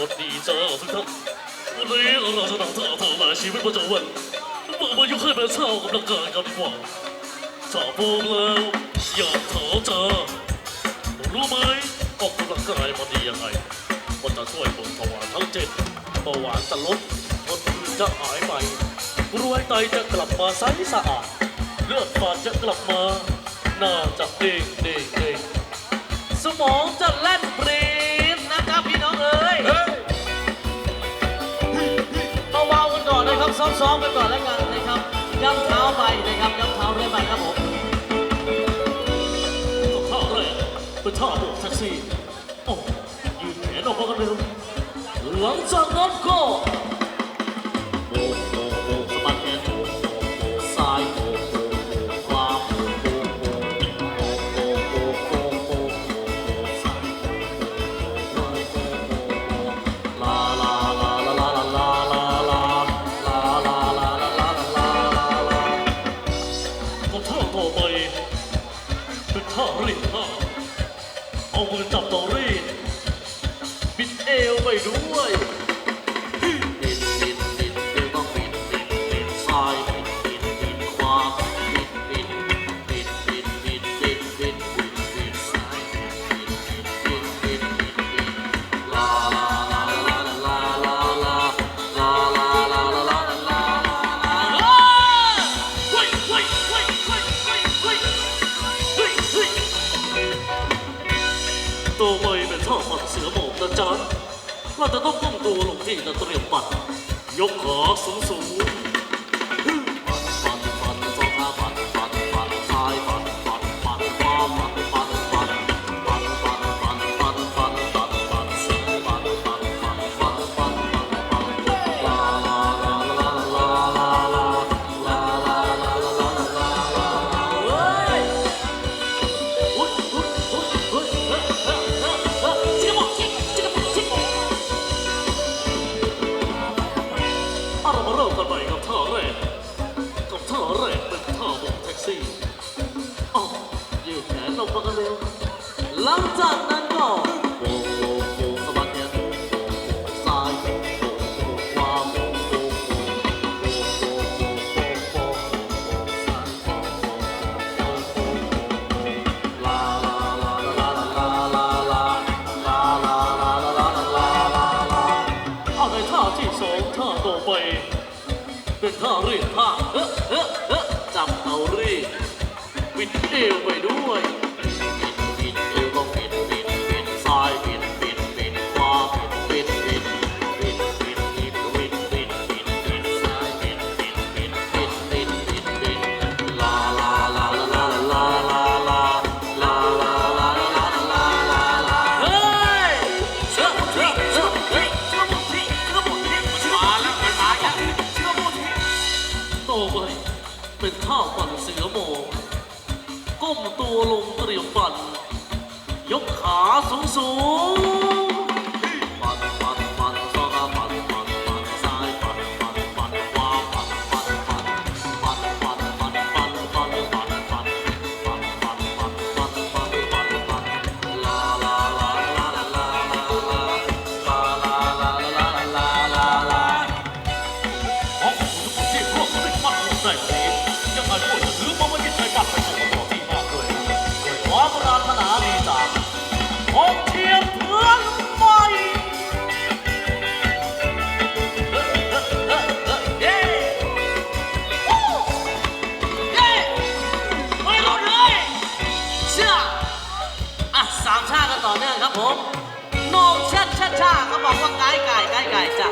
วัสดีจ้าทุกท่านวันนี้เราจะนำท่าทางหลายชีวิตประจำวันมามายุ่งให้แม่เช่ากำลังกายกันดีกว่าถ้าพร้อมแล้วอย่าถอจ้ารู้ไหมออกกำลังกายมันดียังไงมันจะช่วยบนทวารทั้งเจ็ดเบาหวานจะลดคนอื่นจะหายไปรวยไตจะกลับมาใสสะอาด เลือดฝาดจะกลับมา หน้าจะเด้งเด้งเด้งสมองจะแล่น ซ้อมกันก่อนแล้วกันนะครับย่ำเท้าไปนะครับย่ำเท้าเรื่อยไปครับผมก็ท่าแรกเป็นท่าโบกแท็กซี่โอ้ยืนแขนออกมากันเร็วหลังจากนั้นก็ เราจะต้องก้มตัวลงที่จะเตรียมปัด ยกขาสูงสูง ยืดแขนลงมากันเร็วหลังจากนั้นก็โบกโบกโบกสะบัดแขนโบกโบกโบกซ้ายโบกโบกโบกขวาโบกโบกโบกโบกโบกโบกโบกโบกโบกซ้ายโบกโบกโบกโบกโบกโบกลาลาลาลาลาลาลาลาลาลาลาลาลาลาเอาในท่าที่สองท่าต่อไปเป็นท่ารีดผ้าเอ๊ะเอ๊ะเอ๊ะจับเอารีดวิดเอวไปด้วย เป็นท่าปั่นเสือโมงก้มตัวลงเตรียมปั่น ยกขาสูงสูง ผมโหนงชัดชัดชาเขาบอกว่าไก่ไก่ไก่ไก่จ้ะ